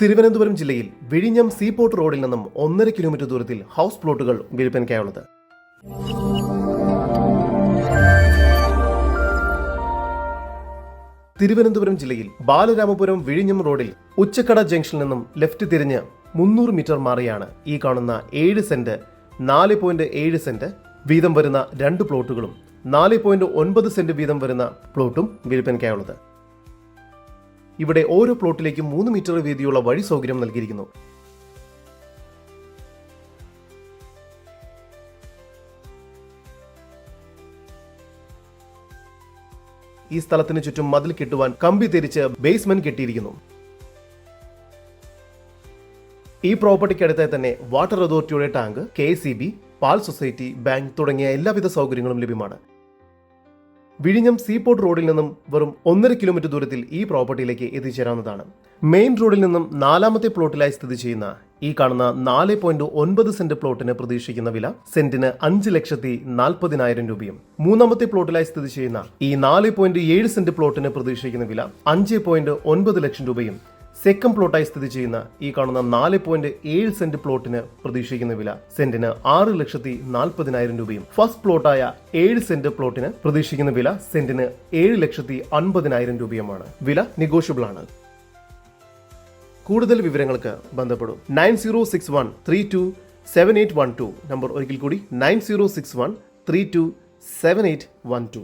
തിരുവനന്തപുരം ജില്ലയിൽ വിഴിഞ്ഞം സീപോർട്ട് റോഡിൽ നിന്നും ഒന്നര കിലോമീറ്റർ ദൂരത്തിൽ ഹൗസ് പ്ലോട്ടുകൾ വിൽപ്പനയ്ക്കായുള്ളത്. തിരുവനന്തപുരം ജില്ലയിൽ ബാലരാമപുരം വിഴിഞ്ഞം റോഡിൽ ഉച്ചക്കട ജംഗ്ഷനിൽ നിന്നും ലെഫ്റ്റ് തിരിഞ്ഞ് മുന്നൂറ് മീറ്റർ മാറിയാണ് ഈ കാണുന്ന ഏഴ് സെന്റ് നാല് പോയിന്റ് ഏഴ് സെന്റ് വീതം വരുന്ന രണ്ട് പ്ലോട്ടുകളും നാല് പോയിന്റ് ഒൻപത് സെന്റ് വീതം വരുന്ന പ്ലോട്ടും വിൽപ്പനയ്ക്കായുള്ളത്. ഇവിടെ ഓരോ പ്ലോട്ടിലേക്കും മൂന്ന് മീറ്റർ വീതിയുള്ള വഴി സൗകര്യം നൽകിയിരിക്കുന്നു. ഈ സ്ഥലത്തിന് ചുറ്റും മതിൽ കെട്ടുവാൻ കമ്പി തിരിച്ച് ബേസ്മെന്റ് കെട്ടിയിരിക്കുന്നു. ഈ പ്രോപ്പർട്ടിക്കടുത്തായി തന്നെ വാട്ടർ അതോറിറ്റിയുടെ ടാങ്ക് കെ പാൽ സൊസൈറ്റി ബാങ്ക് തുടങ്ങിയ എല്ലാവിധ സൗകര്യങ്ങളും ലഭ്യമാണ്. വിഴിഞ്ഞം സീപോർട്ട് റോഡിൽ നിന്നും വെറും ഒന്നര കിലോമീറ്റർ ദൂരത്തിൽ ഈ പ്രോപ്പർട്ടിയിലേക്ക് എത്തിച്ചേരാവുന്നതാണ്. മെയിൻ റോഡിൽ നിന്നും നാലാമത്തെ പ്ലോട്ടിലായി സ്ഥിതി ചെയ്യുന്ന ഈ കാണുന്ന നാല് പോയിന്റ് ഒൻപത് സെന്റ് പ്ലോട്ടിന് പ്രതീക്ഷിക്കുന്ന വില സെന്റിന് അഞ്ച് ലക്ഷത്തി നാൽപ്പതിനായിരം രൂപയും. മൂന്നാമത്തെ പ്ലോട്ടിലായി സ്ഥിതി ചെയ്യുന്ന ഈ നാല് പോയിന്റ് ഏഴ് സെന്റ് പ്ലോട്ടിന് പ്രതീക്ഷിക്കുന്ന വില അഞ്ച് പോയിന്റ് ഒൻപത് ലക്ഷം രൂപയും. സെക്കൻഡ് പ്ലോട്ടായി സ്ഥിതി ചെയ്യുന്ന ഈ കാണുന്ന നാല് പോയിന്റ് ഏഴ് സെന്റ് പ്ലോട്ടിന് പ്രതീക്ഷിക്കുന്ന വില സെന്റിന് ആറ് ലക്ഷത്തി നാൽപ്പതിനായിരം രൂപയും. ഫസ്റ്റ് പ്ലോട്ടായ ഏഴ് സെന്റ് പ്ലോട്ടിന് പ്രതീക്ഷിക്കുന്ന വില സെന്റിന് ഏഴ് ലക്ഷത്തി അൻപതിനായിരം രൂപയുമാണ്. വില നെഗോഷ്യബിൾ ആണ്. കൂടുതൽ വിവരങ്ങൾക്ക് ബന്ധപ്പെടും. Nine zero six one three two seven eight one two. Number ഒരിക്കൽ കൂടി nine zero six one three two seven eight one two.